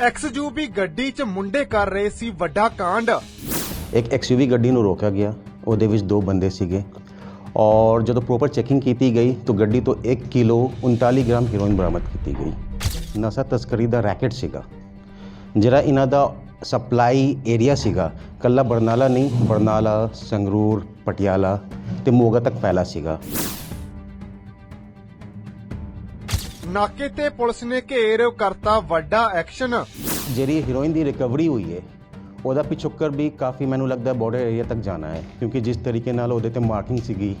XUV ਗੱਡੀ 'ਚ ਮੁੰਡੇ ਕਰ ਰਹੇ ਸੀ ਵੱਡਾ ਕਾਂਡ। ਇੱਕ ਐਕਸਯੂਵੀ ਗੱਡੀ ਨੂੰ ਰੋਕਿਆ ਗਿਆ। ਉਹਦੇ ਵਿੱਚ ਦੋ ਬੰਦੇ ਸੀਗੇ। ਔਰ ਜਦੋਂ ਪ੍ਰੋਪਰ ਚੈਕਿੰਗ ਕੀਤੀ ਗਈ, ਤਾਂ ਗੱਡੀ ਤੋਂ 1 ਕਿਲੋ 39 ਗ੍ਰਾਮ ਹੀਰੋਇਨ ਬਰਾਮਦ ਕੀਤੀ ਗਈ। ਨਸ਼ਾ ਤਸਕਰੀ ਦਾ ਰੈਕਟ ਸੀਗਾ। ਜਿਹੜਾ ਇਹਨਾਂ ਦਾ ਸਪਲਾਈ ਏਰੀਆ ਸੀਗਾ, ਕੱਲਾ ਬਰਨਾਲਾ ਨਹੀਂ, ਬਰਨਾਲਾ, ਸੰਗਰੂਰ, ਪਟਿਆਲਾ ਤੇ ਮੋਗਾ ਤੱਕ ਫੈਲਾ ਸੀਗਾ। ਨਾਕੇ ਤੇ ਪੁਲਿਸ ਨੇ ਘੇਰ ਕਰਤਾ ਵੱਡਾ ਐਕਸ਼ਨ। ਜਿਹੜੀ ਹੀਰੋਇਨ ਦੀ ਰਿਕਵਰੀ ਹੋਈ ਹੈ ਉਹਦਾ ਪਿਛੋਕਰ ਵੀ ਕਾਫੀ ਮੈਨੂੰ ਲੱਗਦਾ ਬਾਰਡਰ ਏਰੀਆ ਤੱਕ ਜਾਣਾ ਹੈ ਕਿਉਂਕਿ ਜਿਸ ਤਰੀਕੇ ਨਾਲ ਉਹਦੇ ਤੇ ਮਾਰਕਿੰਗ ਸੀਗੀ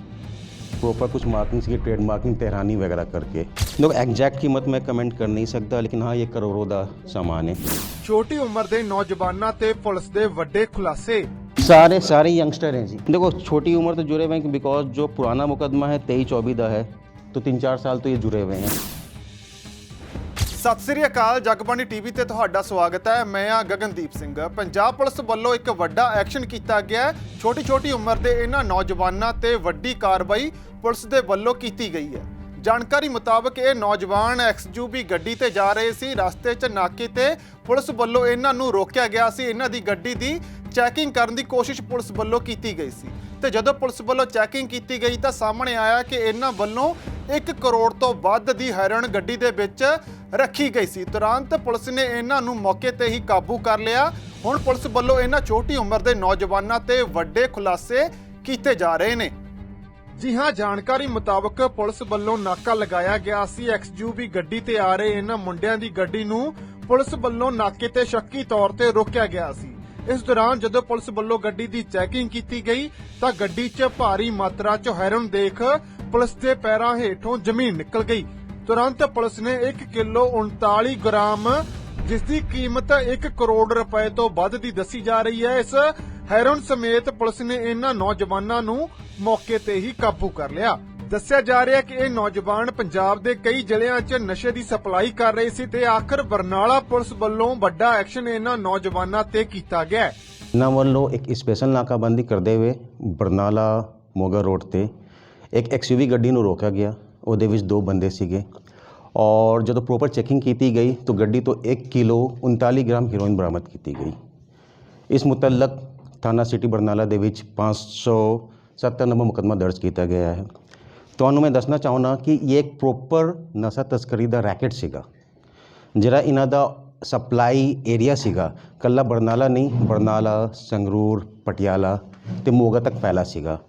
ਪ੍ਰੋਪਰ ਕੁਝ ਮਾਰਕਿੰਗ ਸੀਗੀ ਟ੍ਰੇਡ ਮਾਰਕਿੰਗ ਤਹਿਰਾਨੀ ਵਗੈਰਾ ਕਰਕੇ। ਲੋਕ ਐਗਜ਼ੈਕਟ ਕੀਮਤ ਮੈਂ ਕਮੈਂਟ ਕਰ ਨਹੀਂ ਸਕਦਾ ਲੇਕਿਨ ਹਾਂ ਇਹ ਕਰੋੜੋ ਦਾ ਸਾਮਾਨ ਹੈ। ਛੋਟੀ ਉਮਰ ਦੇ ਨੌਜਵਾਨਾਂ ਤੇ ਪੁਲਿਸ ਦੇ ਵੱਡੇ ਖੁਲਾਸੇ। सारे सारे यंगस्टर हैं जी देखो छोटी उम्र तो जुड़े हुए हैं बिकॉज जो पुराना मुकदमा है तेईस चौबीस का है तो तीन चार साल तो ये जुड़े हुए हैं ਸਤਿ ਸ੍ਰੀ ਅਕਾਲ, ਜਗਬਾਣੀ ਟੀਵੀ ਤੇ ਤੁਹਾਡਾ ਸਵਾਗਤ ਹੈ। ਮੈਂ ਆ ਗਗਨਦੀਪ ਸਿੰਘ। ਪੰਜਾਬ ਪੁਲਿਸ ਵੱਲੋਂ ਇੱਕ ਵੱਡਾ ਐਕਸ਼ਨ ਕੀਤਾ ਗਿਆ ਛੋਟੀ ਛੋਟੀ ਉਮਰ ਦੇ ਇਹਨਾਂ ਨੌਜਵਾਨਾਂ ਤੇ ਵੱਡੀ ਕਾਰਵਾਈ ਪੁਲਿਸ ਦੇ ਵੱਲੋਂ ਕੀਤੀ ਗਈ ਹੈ। ਜਾਣਕਾਰੀ ਮੁਤਾਬਕ ਇਹ ਨੌਜਵਾਨ ਐਕਸਯੂਵੀ ਗੱਡੀ ਤੇ ਜਾ ਰਹੇ ਸੀ। ਰਸਤੇ 'ਚ ਨਾਕੇ ਤੇ ਪੁਲਿਸ ਵੱਲੋਂ ਇਹਨਾਂ ਨੂੰ ਰੋਕਿਆ ਗਿਆ ਸੀ। ਇਹਨਾਂ ਦੀ ਗੱਡੀ ਦੀ ਚੈਕਿੰਗ ਕਰਨ ਦੀ ਕੋਸ਼ਿਸ਼ ਪੁਲਿਸ ਵੱਲੋਂ ਕੀਤੀ ਗਈ ਸੀ। ਤੇ ਜਦੋਂ ਪੁਲਿਸ ਵੱਲੋਂ ਚੈਕਿੰਗ ਕੀਤੀ ਗਈ ਤਾਂ ਸਾਹਮਣੇ ਆਇਆ ਕਿ ਇਹਨਾਂ ਵੱਲੋਂ 1 ਕਰੋੜ ਤੋਂ ਵੱਧ ਦੀ ਹੈਰਨ ਗੱਡੀ ਦੇ ਵਿੱਚ ਰੱਖੀ ਗਈ ਸੀ। ਤੁਰੰਤ ਪੁਲਿਸ ਨੇ ਇਹਨਾਂ ਨੂੰ ਮੌਕੇ ਤੇ ਹੀ ਕਾਬੂ ਕਰ ਲਿਆ। ਹੁਣ ਪੁਲਿਸ ਵੱਲੋਂ ਇਹਨਾਂ ਛੋਟੀ ਉਮਰ ਦੇ ਨੌਜਵਾਨਾਂ ਤੇ ਵੱਡੇ ਖੁਲਾਸੇ ਕੀਤੇ ਜਾ ਰਹੇ ਨੇ। ਜੀ ਹਾਂ, ਜਾਣਕਾਰੀ ਮੁਤਾਬਕ ਪੁਲਿਸ ਵੱਲੋਂ ਨਾਕਾ ਲਗਾਇਆ ਗਿਆ ਸੀ। ਐਕਸਯੂਵੀ ਗੱਡੀ ਤੇ ਆ ਰਹੇ ਇਹਨਾਂ ਮੁੰਡਿਆਂ ਦੀ ਗੱਡੀ ਨੂੰ ਪੁਲਿਸ ਵੱਲੋਂ ਨਾਕੇ ਤੇ ਸ਼ੱਕੀ ਤੌਰ ਤੇ ਰੋਕਿਆ ਗਿਆ ਸੀ। ਇਸ ਦੌਰਾਨ ਜਦੋਂ ਪੁਲਿਸ ਵੱਲੋਂ ਗੱਡੀ ਦੀ ਚੈਕਿੰਗ ਕੀਤੀ ਗਈ ਤਾਂ ਗੱਡੀ 'ਚ ਭਾਰੀ ਮਾਤਰਾ 'ਚ ਹੈਰਨ ਦੇਖ ਪੁਲਿਸ ਦੇ ਪੈਰਾਂ ਹੇਠੋਂ ਜ਼ਮੀਨ ਨਿਕਲ ਗਈ। ਤੁਰੰਤ ਪੁਲਿਸ ਨੇ 1 ਕਿਲੋ 39 ਗ੍ਰਾਮ, ਜਿਸ ਦੀ ਕੀਮਤ 1 ਕਰੋੜ ਰੁਪਏ ਤੋਂ ਵੱਧ ਦੀ ਦੱਸੀ ਜਾ ਰਹੀ ਹੈ। ਇਸ ਹੈਰੋਇਨ ਸਮੇਤ ਪੁਲਿਸ ਨੇ ਇਹਨਾਂ ਨੌਜਵਾਨਾਂ ਨੂੰ ਮੌਕੇ ਤੇ ਹੀ ਕਾਬੂ ਕਰ ਲਿਆ। ਦੱਸਿਆ ਜਾ ਰਿਹਾ ਕਿ ਇਹ ਨੌਜਵਾਨ ਪੰਜਾਬ ਦੇ ਕਈ ਜ਼ਿਲ੍ਹਿਆਂ 'ਚ ਨਸ਼ੇ ਦੀ ਸਪਲਾਈ ਕਰ ਰਹੇ ਸੀ ਤੇ ਆਖਰ ਬਰਨਾਲਾ ਪੁਲਿਸ ਵੱਲੋਂ ਵੱਡਾ ਐਕਸ਼ਨ ਇਹਨਾਂ ਨੌਜਵਾਨਾਂ ਤੇ ਕੀਤਾ ਗਿਆ ਹੈ। ਇਹਨਾਂ ਵੱਲੋਂ ਇੱਕ ਸਪੈਸ਼ਲ ਨਾਕਾਬੰਦੀ ਕਰਦੇ ਹੋਏ ਬਰਨਾਲਾ ਮੋਗਾ ਰੋਡ ਤੇ ਇੱਕ ਐਕਸਯੂਵੀ ਗੱਡੀ ਨੂੰ ਰੋਕਿਆ ਗਿਆ। ਉਹਦੇ ਵਿੱਚ ਦੋ ਬੰਦੇ ਸੀਗੇ। ਔਰ ਜਦੋਂ ਪ੍ਰੋਪਰ ਚੈਕਿੰਗ ਕੀਤੀ ਗਈ ਤਾਂ ਗੱਡੀ ਤੋਂ 1 ਕਿਲੋ 39 ਗ੍ਰਾਮ ਹੀਰੋਇਨ ਬਰਾਮਦ ਕੀਤੀ ਗਈ। ਇਸ ਮੁਤਲਕ ਥਾਣਾ ਸਿਟੀ ਬਰਨਾਲਾ ਦੇ ਵਿੱਚ 570 ਨੰਬਰ ਮੁਕੱਦਮਾ ਦਰਜ ਕੀਤਾ ਗਿਆ ਹੈ। ਤੁਹਾਨੂੰ ਮੈਂ ਦੱਸਣਾ ਚਾਹੁੰਦਾ ਕਿ ਇਹ ਇੱਕ ਪ੍ਰੋਪਰ ਨਸ਼ਾ ਤਸਕਰੀ ਦਾ ਰੈਕਟ ਸੀਗਾ। ਜਿਹੜਾ ਇਹਨਾਂ ਦਾ ਸਪਲਾਈ ਏਰੀਆ ਸੀਗਾ। ਕੱਲਾ ਬਰਨਾਲਾ ਨਹੀਂ, ਬਰਨਾਲਾ, ਸੰਗਰੂਰ, ਪਟਿਆਲਾ ਤੇ ਮੋਗਾ ਤੱਕ ਫੈਲਾ ਸੀਗਾ।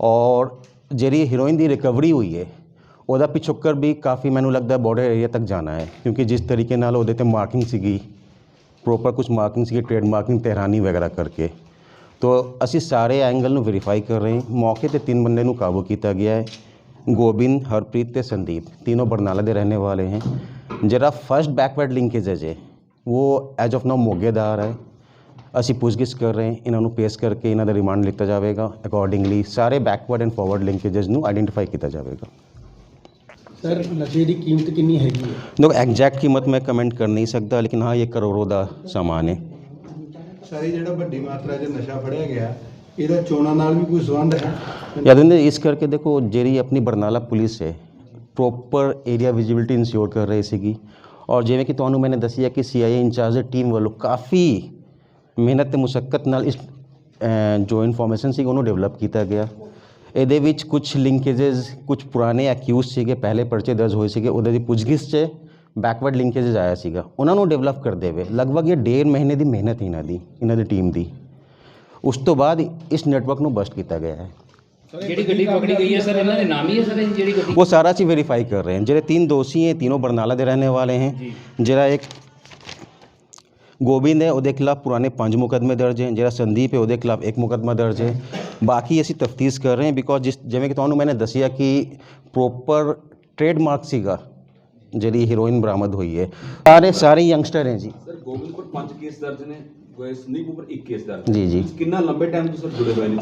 ਔਰ ਜਿਹੜੀ ਹੀਰੋਇਨ ਦੀ ਰਿਕਵਰੀ ਹੋਈ ਹੈ ਉਹਦਾ ਪਿਛੋਕਰ ਵੀ ਕਾਫੀ ਮੈਨੂੰ ਲੱਗਦਾ ਬਾਰਡਰ ਏਰੀਆ ਤੱਕ ਜਾਣਾ ਹੈ ਕਿਉਂਕਿ ਜਿਸ ਤਰੀਕੇ ਨਾਲ ਉਹਦੇ ਤੇ ਮਾਰਕਿੰਗ ਸੀਗੀ ਪ੍ਰੋਪਰ ਕੁਝ ਮਾਰਕਿੰਗ ਸੀਗੀ ਟ੍ਰੇਡ ਮਾਰਕਿੰਗ तेहरानी वगैरह ਕਰਕੇ ਤੋ ਅਸੀਂ ਸਾਰੇ ਐਂਗਲ ਨੂੰ ਵੈਰੀਫਾਈ ਕਰ ਰਹੇ ਹਾਂ ਮੌਕੇ ਤੇ ਤਿੰਨ ਬੰਦੇ ਨੂੰ ਕਾਬੂ ਕੀਤਾ ਗਿਆ ਹੈ ਗੋਬਿੰਦ ਹਰਪ੍ਰੀਤ ਤੇ ਸੰਦੀਪ तीनों ਬਰਨਾਲਾ ਦੇ ਰਹਿਣੇ ਵਾਲੇ ਹੈ ਜਿਹੜਾ ਫਰਸਟ ਬੈਕਵਰਡ ਲਿੰਕੇਜ ਹੈ ਜੇ ਉਹ ਐਜ ਆਫ ਨਾਓ ਮੋਗੇ ਦਾ ਆ ਰਿਹਾ ਹੈ ਅਸੀਂ ਪੁੱਛਗਿੱਛ ਕਰ ਰਹੇ ਹਾਂ ਇਹਨਾਂ ਨੂੰ ਪੇਸ਼ ਕਰਕੇ ਇਹਨਾਂ ਦਾ ਰਿਮਾਂਡ ਲਿੱਤਾ ਜਾਵੇਗਾ। ਅਕੋਰਡਿੰਗਲੀ ਸਾਰੇ ਬੈਕਵਰਡ ਐਂਡ ਫਾਰਵਰਡ ਲਿੰਕੇजेस ਨੂੰ ਆਈਡੈਂਟੀਫਾਈ ਕੀਤਾ ਜਾਵੇਗਾ। ਸਰ ਨਸ਼ੇ ਦੀ ਕੀਮਤ ਕਿੰਨੀ ਹੈਗੀ ਦੇਖੋ ਐਗਜ਼ੈਕਟ ਕੀਮਤ ਮੈਂ ਕਮੈਂਟ ਕਰ ਨਹੀਂ ਸਕਦਾ ਲੇਕਿਨ ਹਾਂ ਇਹ ਕਰੋੜੋਂ ਦਾ ਸਮਾਨ ਹੈ। ਸਰ ਜਿਹੜਾ ਵੱਡੀ ਮਾਤਰਾ 'ਚ ਨਸ਼ਾ ਫੜਿਆ ਗਿਆ ਇਹਦਾ ਚੋਣਾਂ ਨਾਲ ਵੀ ਕੋਈ ਸੰਬੰਧ ਹੈ? ਯਾਦ ਇਸ ਕਰਕੇ ਦੇਖੋ ਜਿਹੜੀ ਆਪਣੀ ਬਰਨਾਲਾ ਪੁਲਿਸ ਹੈ ਪ੍ਰੋਪਰ ਏਰੀਆ ਵਿਜੀਬਿਲਟੀ ਇਨਸ਼ੋਰ ਕਰ ਰਹੀ ਸੀਗੀ। ਔਰ ਜਿਵੇਂ ਕਿ ਤੁਹਾਨੂੰ ਮੈਨੇ ਦੱਸਿਆ ਕਿ ਸੀਆਈਏ ਇੰਚਾਰਜ ਟੀਮ ਵੱਲੋਂ ਕਾਫੀ ਮਿਹਨਤ ਤੇ ਮੁਸ਼ਕਲ ਨਾਲ ਇਸ ਜੋ ਇਨਫੋਰਮੇਸ਼ਨ ਸੀ ਉਹਨੂੰ ਡਿਵੈਲਪ ਕੀਤਾ ਗਿਆ। ਇਹਦੇ ਵਿੱਚ ਕੁਝ ਲਿੰਕੇजेस ਕੁਝ ਪੁਰਾਣੇ ਅਕਿਊਜ਼ ਸੀਗੇ ਪਹਿਲੇ ਪਰਚੇ ਦਰਜ ਹੋਏ ਸੀਗੇ ਉਹਦੇ ਦੀ ਪੁੱਛਗਿੱਛ 'ਚ ਬੈਕਵਰਡ ਲਿੰਕੇजेस ਆਇਆ ਸੀਗਾ। ਉਹਨਾਂ ਨੂੰ ਡਿਵੈਲਪ ਕਰਦੇ ਹੋਏ ਲਗਭਗ ਇਹ ਡੇਢ ਮਹੀਨੇ ਦੀ ਮਿਹਨਤ ਇਹਨਾਂ ਦੀ ਇਹਨਾਂ ਦੀ ਟੀਮ ਦੀ। ਉਸ ਤੋਂ ਬਾਅਦ ਇਸ ਨੈਟਵਰਕ ਨੂੰ ਬਸਟ ਕੀਤਾ ਗਿਆ ਹੈ। ਜਿਹੜੀ ਗੱਡੀ ਪਕੜੀ ਗਈ ਹੈ। ਸਰ ਇਹਨਾਂ ਦੇ ਨਾਮ ਹੀ ਹੈ ਸਰ ਜਿਹੜੀ ਗੱਡੀ ਉਹ ਸਾਰਾ ਚੀਜ਼ ਵੈਰੀਫਾਈ ਕਰ ਰਹੇ ਹਨ ਜਿਹੜੇ ਤਿੰਨ ਦੋਸ਼ੀ ਹੈ ਤਿੰਨੋਂ ਬਰਨਾਲਾ ਦੇ ਰਹਿਣੇ ਵਾਲੇ ਹਨ ਜਿਹੜਾ ਇੱਕ गोविंद है ਉਹਦੇ ਖਿਲਾफ ਪੁਰਾਣੇ ਪੰਜ ਮੁਕਦਮੇ ਦਰਜ ਹੈ ਜਿਹੜਾ ਸੰਦੀਪ ਹੈ ਉਹਦੇ ਖਿਲਾਫ ਇੱਕ ਮੁਕਦਮਾ ਦਰਜ ਹੈ। ਬਾਕੀ ਅਸੀਂ ਤਫਤੀਸ਼ ਕਰ ਰਹੇ ਹਾਂ ਬਿਕੋਜ਼ ਜਿਸ ਜਿਵੇਂ ਕਿ ਤੁਹਾਨੂੰ ਮੈਨੇ ਦੱਸਿਆ ਕਿ ਪ੍ਰੋਪਰ ਟ੍ਰੇਡਮਾਰਕ ਸੀਗਾ ਜਿਹੜੀ ਹੀਰੋਇਨ ਬਰਾਮਦ ਹੋਈ ਹੈ। ਸਾਰੇ ਸਾਰੇ ਯੰਗਸਟਰ ਹੈ ਜੀ। ਸਰ ਗੋਬਿੰਦ ਕੋਲ ਪੰਜ ਕੇਸ ਦਰਜ ਨੇ ਸੰਦੀਪ ਉੱਪਰ 1 ਕੇਸ ਦਰਜ ਜੀ ਜੀ। ਕਿੰਨਾ ਲੰਬੇ ਟਾਈਮ ਤੋਂ ਸਰ ਜੁੜੇ ਹੋਏ ਨੇ?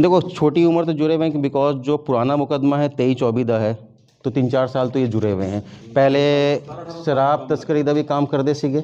ਦੇਖੋ ਛੋਟੀ ਉਮਰ ਤੋਂ ਜੁੜੇ ਹੋਏ ਕਿ ਬਿਕੋਜ਼ ਜੋ ਪੁਰਾਣਾ ਮੁਕਦਮਾ ਹੈ 23 24 ਦਾ ਹੈ तो तीन चार साल तो ये जुड़े हुए हैं पहले शराब तस्करी का भी काम करते सीगे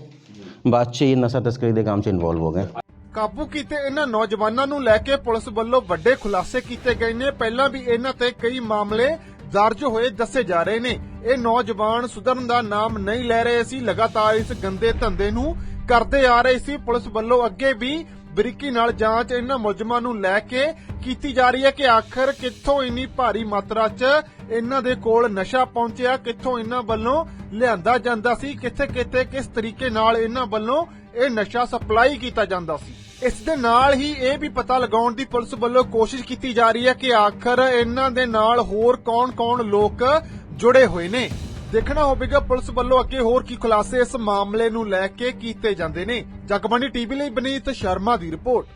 ਬਾਅਦ 'ਚ ਇਹ ਨਸ਼ਾ ਤਸਕਰੀ ਦੇ ਕੰਮ 'ਚ ਇਨਵੋਲਵ ਹੋ ਗਏ। ਕਾਬੂ ਕੀਤੇ ਇਹਨਾਂ ਨੌਜਵਾਨਾਂ ਨੂੰ ਲੈ ਕੇ ਪੁਲਿਸ ਵੱਲੋਂ ਵੱਡੇ ਖੁਲਾਸੇ ਕੀਤੇ ਗਏ ਨੇ। ਪਹਿਲਾਂ ਵੀ ਇਹਨਾਂ ਤੇ ਕਈ ਮਾਮਲੇ ਦਰਜ ਹੋਏ ਦੱਸੇ ਜਾ ਰਹੇ ਨੇ। ਇਹ ਨੌਜਵਾਨ ਸੁਧਰਨ ਦਾ ਨਾਮ ਨਹੀਂ ਲੈ ਰਹੇ ਸੀ। ਲਗਾਤਾਰ ਇਸ ਗੰਦੇ ਧੰਦੇ ਨੂੰ ਕਰਦੇ ਆ ਰਹੇ ਸੀ। ਪੁਲਿਸ ਵੱਲੋਂ ਅੱਗੇ ਵੀ ਬਰੀਕੀ ਨਾਲ ਜਾਂਚ ਇਹਨਾਂ ਮੁਲਜ਼ਮਾਂ ਨੂੰ ਲੈ ਕੇ ਕੀਤੀ ਜਾ ਰਹੀ ਹੈ ਕਿ ਆਖਰ ਕਿੱਥੋਂ ਇੰਨੀ ਭਾਰੀ ਮਾਤਰਾ 'ਚ ਇਹਨਾਂ ਦੇ ਕੋਲ ਨਸ਼ਾ ਪਹੁੰਚਿਆ, ਕਿੱਥੋਂ ਇਹਨਾਂ ਵੱਲੋਂ ਲਿਆਂਦਾ ਜਾਂਦਾ ਸੀ ਕਿੱਥੇ ਕਿੱਥੇ ਕਿਸ ਤਰੀਕੇ ਨਾਲ ਇਹਨਾਂ ਵੱਲੋਂ ਇਹ ਨਸ਼ਾ ਸਪਲਾਈ ਕੀਤਾ ਜਾਂਦਾ ਸੀ। ਇਸ ਦੇ ਨਾਲ ਹੀ ਇਹ ਵੀ ਪਤਾ ਲਗਾਉਣ ਦੀ ਪੁਲਿਸ ਵੱਲੋਂ ਕੋਸ਼ਿਸ਼ ਕੀਤੀ ਜਾ ਰਹੀ ਹੈ ਕਿ ਆਖਰ ਇਹਨਾਂ ਦੇ ਨਾਲ ਹੋਰ ਕੌਣ-ਕੌਣ ਲੋਕ ਜੁੜੇ ਹੋਏ ਨੇ। ਦੇਖਣਾ ਹੋਵੇਗਾ ਪੁਲਿਸ ਵੱਲੋਂ ਅੱਗੇ ਹੋਰ ਕੀ ਖੁਲਾਸੇ ਇਸ ਮਾਮਲੇ ਨੂੰ ਲੈ ਕੇ ਕੀਤੇ ਜਾਂਦੇ ਨੇ। ਜਗਬਾਣੀ ਟੀਵੀ ਲਈ ਬਨੀਤ ਸ਼ਰਮਾ ਦੀ ਰਿਪੋਰਟ।